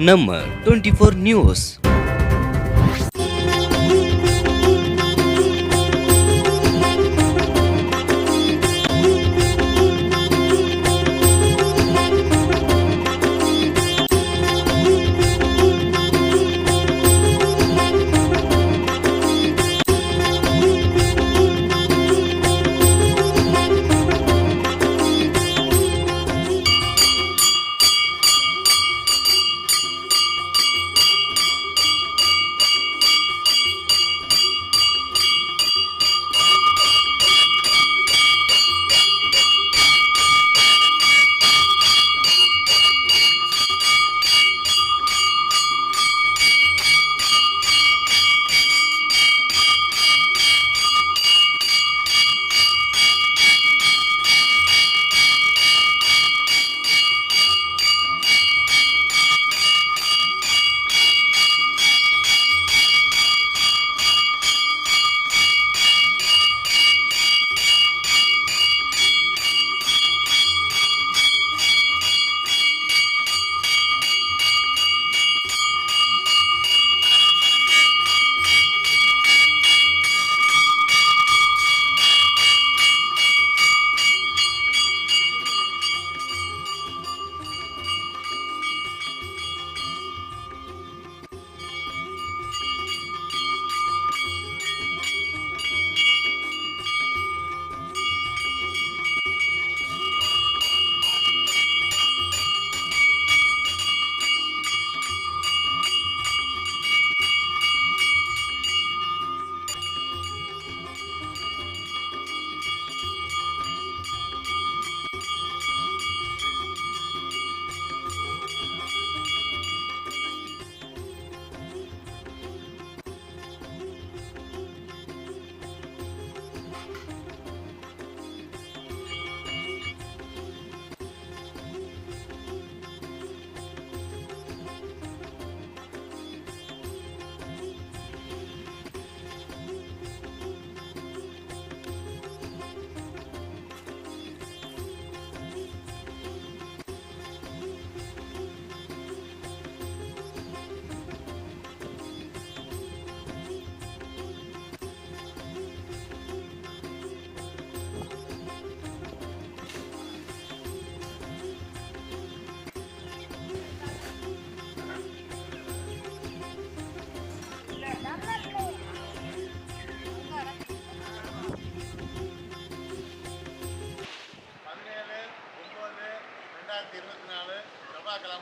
நம்ம twenty four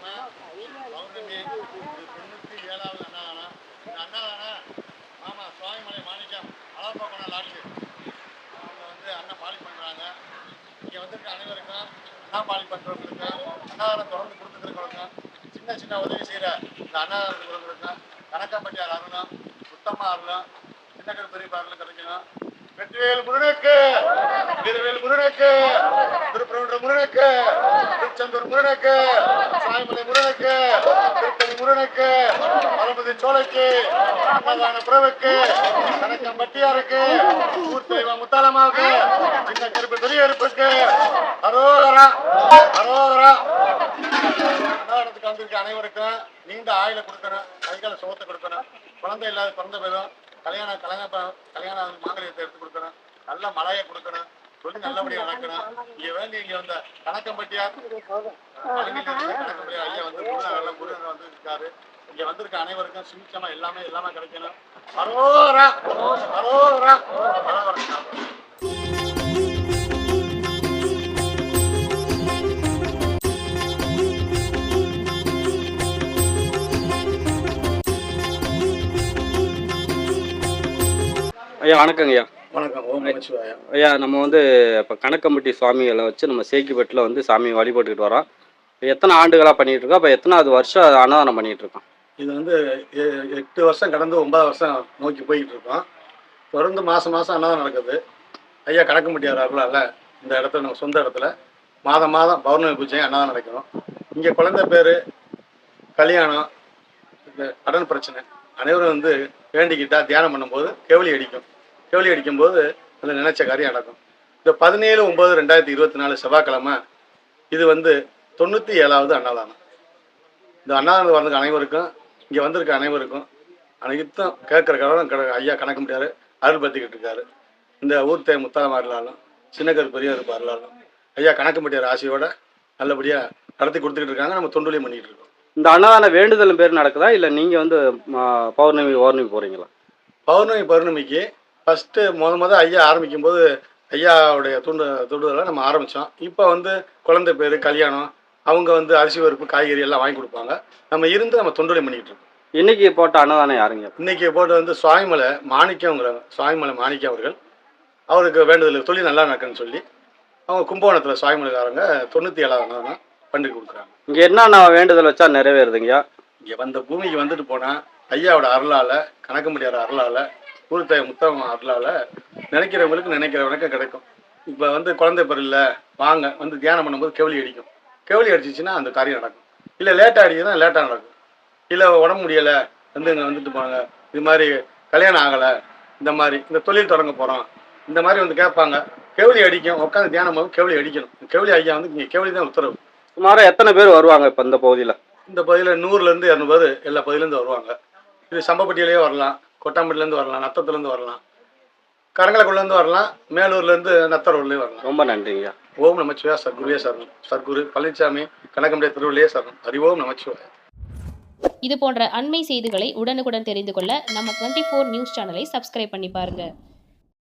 செவ்வாய்க்கிழமை பௌர்ணமி இது தொண்ணூற்றி ஏழாவது அன்னதானம். இந்த அன்னதானம் மாமா சுவாமிமலை மாணிக்கம் அளப்பக்கோணம் லாட்ஜு அவங்க வந்து அண்ணன் பாலி பண்ணுறாங்க இங்கே வந்திருக்க அனைவருக்கும் அண்ணா பாலி பண்ணுறவங்களுக்கு அண்ணாதாரம் தொடர்ந்து கொடுத்துருக்கிறவங்களுக்கும் சின்ன சின்ன உதவி செய்கிற இந்த அன்னதானத்துக்கு கணக்கம்பட்டியார் அருணும் சுத்தமா அருளும் சின்னக்கரு பெரிய பாடலும் கிடைக்கணும். வெற்றிவேல் முருகனுக்கு திருவேல் முருகனுக்கு திருப்பரங்குன்ற முருகனுக்கு திருச்செந்தூர் முருகனுக்கு சாய்மலை முருகனுக்கு திருப்பதி முருகனுக்கு பரமதி சோலைக்கு அன்னதான புறவுக்கு கணக்கம் பட்டியாருக்கு ஊர் முத்தாலமாவுக்கு சின்ன கருப்பு பெரிய அரோகரா அரோகரா. அன்னதானத்துக்கு வந்திருக்க அனைவருக்கும் நீண்ட ஆயில கொடுக்கணும் கைகால சுகத்தை கொடுக்கணும் குழந்தை இல்லாத பிறந்த பேரும் கல்யாண கலங்க கல்யாண கல்யாணம் மாங்கல்யத்தை எடுத்து கொடுக்கணும். நல்ல மழையை கொடுக்கணும். சொல்லி நல்லபடியா நடக்கணும் இங்க வேண்டி இங்க வந்த கணக்கம்பட்டியார் பழனியில இருந்த கணக்கம்பட்டியார் ஐயா வந்து நல்ல முருகன் வந்து இருக்காரு. இங்க வந்திருக்க அனைவருக்கும் சுமிச்சமா எல்லாமே எல்லாமே கிடைக்கணும். அரோரா அரோரா அரோரா ஐயா வணக்கங்க ஐயா. வணக்கம் ஓம் நமச்சிவாயா ஐயா நம்ம வந்து இப்போ கணக்கம்பட்டி சுவாமிகளை வச்சு நம்ம சேக்கிப்பட்டில் வந்து சாமி வழிபட்டுக்கிட்டு வரோம். எத்தனை ஆண்டுகளாக பண்ணிட்டு இருக்கோம் அப்போ எத்தனாவது வருஷம் அன்னதானம் பண்ணிட்டு இருக்கோம் இது வந்து எட்டு வருஷம் கடந்து ஒன்பது வருஷம் நோக்கி போயிட்டு இருக்கோம் தொடர்ந்து மாதம் மாதம் அன்னதானம் நடக்குது. ஐயா கணக்கம்பட்டியார் அருளால் இந்த இடத்துல நம்ம சொந்த இடத்துல மாதம் மாதம் பௌர்ணமி பூஜை அன்னதானம் நடக்கணும். இங்கே குழந்தை பேர் கல்யாணம் கடன் பிரச்சனை. அனைவரும் வந்து வேண்டிக்கிட்டா தியானம் பண்ணும்போது கேவலி அடிக்கும். கேவலி அடிக்கும்போது அந்த நினைச்ச காரியம் நடக்கும். இந்த பதினேழு ஒம்பது ரெண்டாயிரத்தி இருபத்தி நாலு செவ்வாய்க்கிழமை இது வந்து தொண்ணூற்றி ஏழாவது அன்னதானம். இந்த அன்னதானம் வர்றதுக்கு அனைவருக்கும் இங்கே வந்திருக்க அனைவருக்கும் அனைத்தும் கேட்குற கடவுளும் கட ஐயா கணக்க முடியாது அருள் பற்றிக்கிட்டு இருக்காரு. இந்த ஊர் தே இருந்தாலும் சின்னக்கர் பெரியவர் வரலாலும் ஐயா கணக்க முடியாத ஆசையோட நல்லபடியாக நடத்தி கொடுத்துக்கிட்டு இருக்காங்க. நம்ம தொண்டுலையும் பண்ணிக்கிட்டு இருக்கோம். இந்த அன்னதான வேண்டுதல் பேர் நடக்குதா? இல்லை நீங்கள் வந்து பௌர்ணமி பௌர்ணமி போகிறீங்களா பௌர்ணமி பௌர்ணமிக்கு ஃபஸ்ட்டு முத முத ஐயா ஆரம்பிக்கும் போது ஐயாவுடைய தூண்டு தூண்டுதலை நம்ம ஆரம்பித்தோம் இப்போ வந்து குழந்தை பேர் கல்யாணம் அவங்க வந்து அரிசி பருப்பு காய்கறி எல்லாம் வாங்கி கொடுப்பாங்க. நம்ம இருந்து நம்ம தொண்டுலை பண்ணிக்கிட்டு இருக்கோம். இன்னைக்கு போட்ட அன்னதானம் யாருங்க? இன்னைக்கு போட்டு வந்து சுவாமிமலை மாணிக்கங்கிறவங்க சுவாமிமலை மாணிக்கம் அவர்கள். அவருக்கு வேண்டுதல் தொழில் நல்லா நடக்குன்னு சொல்லி அவங்க கும்பகோணத்தில் சுவாமிமலைக்காரங்க தொண்ணூற்றி ஏழாவது பண்ணி கொடுக்குறாங்க. இங்கே என்னென்ன வேண்டுதல் வச்சா நிறைவேறுதுங்கய்யா? இங்கே வந்த பூமிக்கு வந்துட்டு போனால் ஐயாவோட அருளால் கணக்க முடியாத அருளால் ஊர்த்தாய் முத்தம் அருளால் நினைக்கிறவங்களுக்கு நினைக்கிற வணக்கம் கிடைக்கும். இப்போ வந்து குழந்தை பிறல்ல வாங்க வந்து தியானம் பண்ணும்போது கெவலி அடிக்கும். கெவலி அடிச்சிச்சுன்னா அந்த காரியம் நடக்கும். இல்லை லேட்டாக அடிக்குதுன்னா லேட்டாக நடக்கும். இல்லை உடம்பு முடியலை வந்து இங்கே வந்துட்டு போனாங்க இது மாதிரி கல்யாணம் ஆகலை இந்த மாதிரி இந்த தொழில் தொடங்க போகிறோம் இந்த மாதிரி வந்து கேட்பாங்க. கெவலி அடிக்கும் உட்காந்து தியானம் போது கெவலி அடிக்கணும். கெவலி ஐயா வந்து இங்கே கெவலி தான் உத்தரவு. சுமாராக எத்தனை பேர் வருவாங்க இப்போ இந்த பகுதியில்? இந்த பகுதியில் நூறுலேருந்து இரநூறு பேர் எல்லா பகுதியிலேருந்து வருவாங்க. இது சம்பப்பட்டியிலேயே வரலாம் கொட்டாம்பட்டிலேருந்து வரலாம் நத்தத்துலேருந்து வரலாம் கரங்கலக்குள்ளேருந்து வரலாம் மேலூர்லேருந்து நத்தரூர்லேயே வரலாம். ரொம்ப நன்றிங்கய்யா. ஓம் நமச்சிவாய சர்க்குருவே சரணம். சர்க்குரு பழனிசாமி கனகம்படைய திருவள்ளியே சரணம். அறிவோம் நமச்சிவாய இது போன்ற அண்மை செய்திகளை உடனுக்குடன் தெரிந்து கொள்ள நம்ம டுவெண்ட்டி ஃபோர் நியூஸ் சேனலை சப்ஸ்கிரைப் பண்ணி பாருங்க.